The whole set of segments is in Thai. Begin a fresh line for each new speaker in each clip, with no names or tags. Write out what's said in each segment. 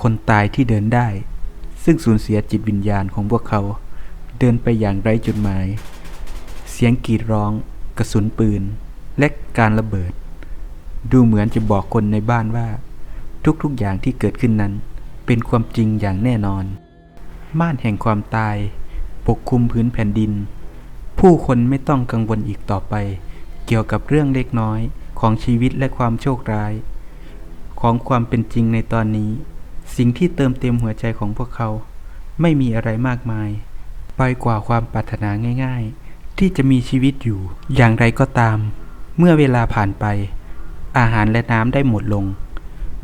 คนตายที่เดินได้ ซึ่งสูญเสียจิตวิญญาณของพวกเขา เดินไปอย่างไร้จุดหมาย เสียงกรีดร้อง กระสุนปืน และการระเบิด ดูเหมือนจะบอกคนในบ้านว่า ทุกๆอย่างที่เกิดขึ้นนั้น เป็นความจริงอย่างแน่นอน ม่านแห่งความตาย ปกคลุมพื้นแผ่นดิน ผู้คนไม่ต้องกังวลอีกต่อไป เกี่ยวกับเรื่องเล็กน้อยของชีวิตและความโชคร้าย ของความเป็นจริงในตอนนี้ สิ่งที่เติมเต็มหัวใจของพวกเขา ไม่มีอะไรมากมาย ไปกว่าความปรารถนาง่าย ๆ ที่จะมีชีวิตอยู่ อย่างไรก็ตาม เมื่อเวลาผ่านไป อาหารและน้ำได้หมดลง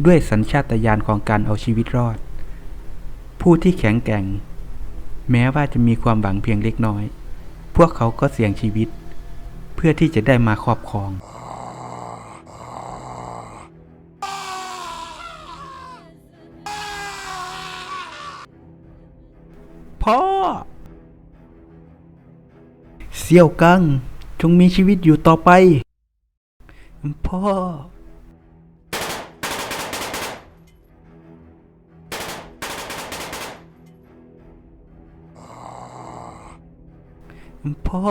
ด้วยสัญชาตญาณของการเอาชีวิตรอด ผู้ที่แข็งแกร่ง แม้ว่าจะมีความหวังเพียงเล็กน้อย พวกเขาก็เสี่ยงชีวิต เพื่อที่จะได้มาครอบครอง เสี่ยวกังจงมีชีวิตอยู่ต่อไป พ่อ พ่อ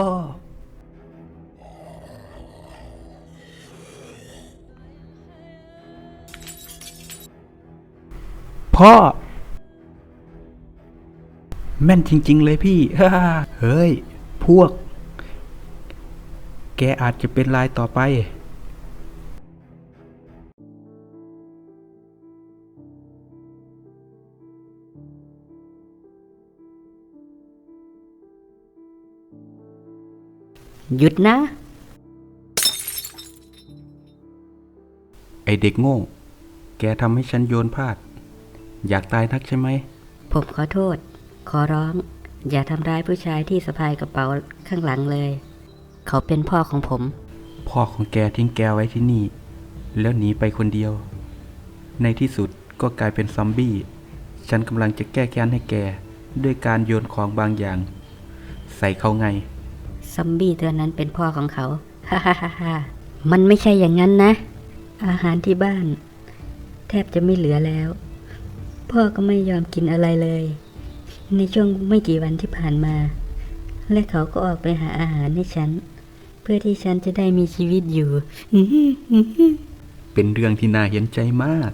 พ่อ แม่นจริง ๆ เลยพี่ เฮ้ย พวก กอาจจะเป็นลายต่อไป
หยุดนะ
ไอเด็กโง่ แกทำให้ฉันโยนพลาด อยากตายนักใช่ไหม
ผมขอโทษ ขอร้อง อย่าทำร้ายผู้ชายที่สะพายกระเป๋าข้างหลังเลย เขาเป็นพ่อของผม
พ่อของแกทิ้งแกไว้ที่นี่ แล้วหนีไปคนเดียว ในที่สุดก็กลายเป็นซอมบี้ ฉันกำลังจะแก้แค้นให้แก ด้วยการโยนของบางอย่าง ใส่เขาไง
ซอมบี้ตัวนั้นเป็นพ่อของเขา ฮ่าฮ่าฮ่าฮ่ามันไม่ใช่อย่างนั้นนะ อาหารที่บ้าน แทบจะไม่เหลือแล้ว พ่อก็ไม่ยอมกินอะไรเลย ในช่วงไม่กี่วันที่ผ่านมา และเขาก็ออกไปหาอาหารให้ฉัน เพื่อที่ฉันจะได้มีชีวิตอยู่
เป็นเรื่องที่น่าเห็นใจมาก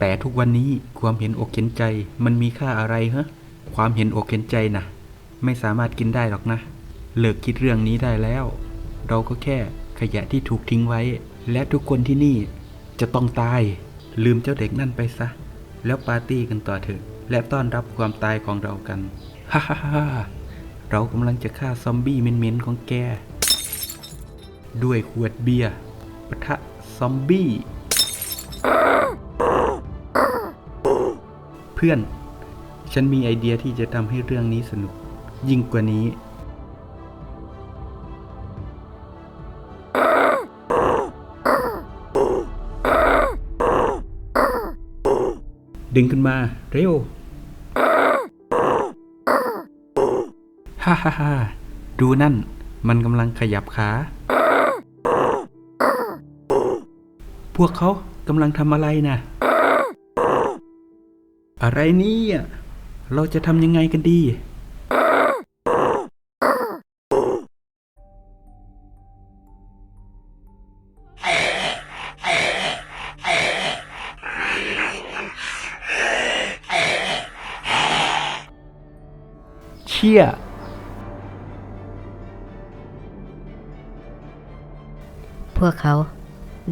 แต่ทุกวันนี้ความเห็นอกเห็นใจมันมีค่าอะไรฮะ ความเห็นอกเห็นใจนะไม่สามารถกินได้หรอกนะ เลิกคิดเรื่องนี้ได้แล้ว เราก็แค่ขยะที่ถูกทิ้งไว้ และทุกคนที่นี่จะต้องตาย ลืมเจ้าเด็กนั่นไปซะ แล้วปาร์ตี้กันต่อเถอะ และต้อนรับความตายของเรากัน ฮ่าฮ่าฮ่า เรากำลังจะฆ่าซอมบี้เหม็นๆของแก ด้วยขวดเบียร์ปะทะซอมบี้ เพื่อน ฉันมีไอเดียที่จะทำให้เรื่องนี้สนุก ยิ่งกว่านี้ ดึงขึ้นมา เร็ว ฮ่าฮ่าฮ่าดูนั่น มันกำลังขยับขา พวกเขากำลังทำอะไรนะ อะไรเนี่ย เราจะทำยังไงกันดี เชี่ย
วกเขา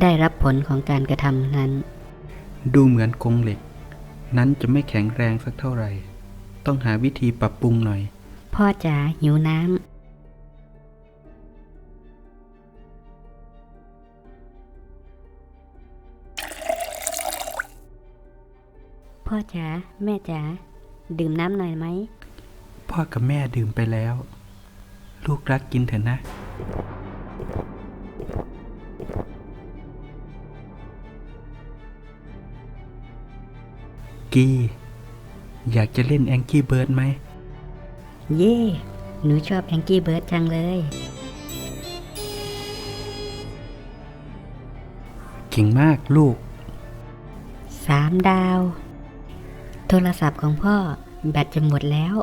ได้รับผลของการกระทำนั้น
ดูเหมือนกรงเหล็ก นั้นจะไม่แข็งแรงสักเท่าไหร่ ต้องหาวิธีปรับปรุงหน่อย
พ่อจ๋าหิวน้ำพ่อจ๋าแม่จ๋าดื่มน้ำหน่อยไหม
พ่อกับแม่ดื่มไปแล้ว ลูกรักกินเถอะนะ กีอยากจะเล่นแองกี้เบิร์ดไหม
เย่ หนูชอบแองกี้เบิร์ดจังเลย
เก่งมากลูก
สามดาว โทรศัพท์ของพ่อแบตจะหมดแล้ว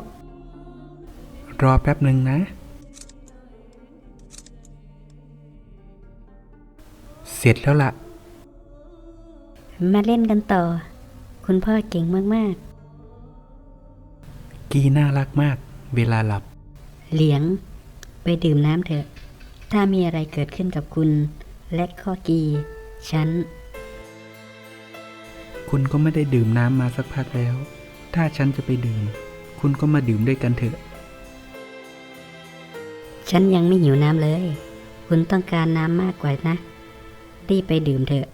รอแป๊บหนึ่งนะ เสร็จแล้วล่ะ
มาเล่นกันต่อ คุณพ่อเก่งมาก
กีน่ารักมาก เวลาหลับ
ๆเหลียง ไปดื่มน้ำเถอะ ถ้ามีอะไรเกิดขึ้นกับคุณ และข้อกี ฉัน
คุณก็ไม่ได้ดื่มน้ำมาสักพักแล้ว ถ้าฉันจะไปดื่ม คุณก็มาดื่มด้วยกันเถอะ
ฉันยังไม่หิวน้ำเลย คุณต้องการน้ำมากกว่านะ รีบไปดื่มเถอะ